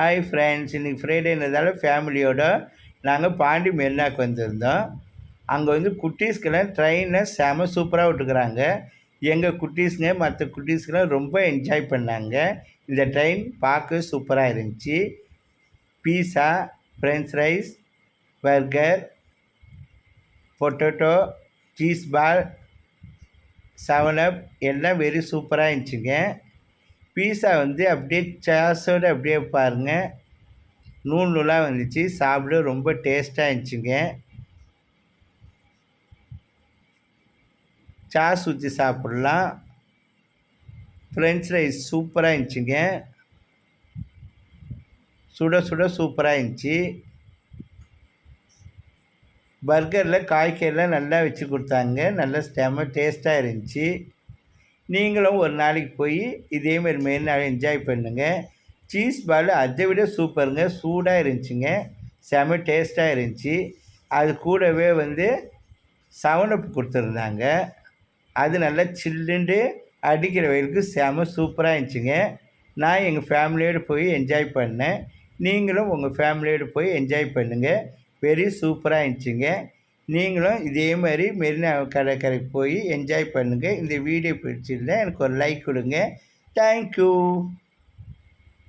Hi friends இன்றைக்கி ஃப்ரைடேன்றதால ஃபேமிலியோட நாங்கள் பாண்டி மெரினாக்கு வந்திருந்தோம். அங்கே வந்து குட்டீஸ்க்கெல்லாம் ட்ரெயினை செம சூப்பராக விட்டுக்கிறாங்க எங்கள் குட்டீஸுங்க மற்ற குட்டீஸ்க்கெல்லாம் ரொம்ப என்ஜாய் பண்ணாங்க. இந்த ட்ரெயின் பார்க்க சூப்பராக இருந்துச்சு. Pizza French rice burger potato cheese ball seven up எல்லாம் வெரி சூப்பராக இருந்துச்சுங்க. பீஸா வந்து அப்படியே சாஸோடு அப்படியே பாருங்கள் நூல் நூலாக வந்துச்சு. சாப்பிட ரொம்ப டேஸ்ட்டாக இருந்துச்சுங்க. சாஸ் ஊற்றி சாப்பிட்லாம். ஃப்ரெஞ்ச் ரைஸ் சூப்பராக இருந்துச்சுங்க. சுட சுட சூப்பராக இருந்துச்சு. பர்கரில் காய்கறிலாம் நல்லா வச்சு கொடுத்தாங்க. நல்லா செம்ம டேஸ்ட்டாக இருந்துச்சு. நீங்களும் ஒரு நாளைக்கு போய் இதேமாரி நாள் என்ஜாய் பண்ணுங்கள் சீஸ் பால் அதை விட சூப்பருங்க சூடாக இருந்துச்சுங்க. செம டேஸ்ட்டாக இருந்துச்சு. அது கூடவே வந்து செவன் அப் கொடுத்துருந்தாங்க. அது நல்லா சில்லுண்டு அடிக்கிற வயலுக்கு செம சூப்பராக இருந்துச்சுங்க. நான் எங்கள் ஃபேமிலியோடு போய் என்ஜாய் பண்ணேன். நீங்களும் உங்கள் ஃபேமிலியோடு போய் என்ஜாய் பண்ணுங்கள் வெரி சூப்பராக இருந்துச்சுங்க. நீங்களும் இதே மாதிரி மெரினா கடற்கரைக்கு போய் என்ஜாய் பண்ணுங்கள் இந்த வீடியோ பிடிச்சிருந்தால் எனக்கு ஒரு லைக் கொடுங்க. தேங்க்யூ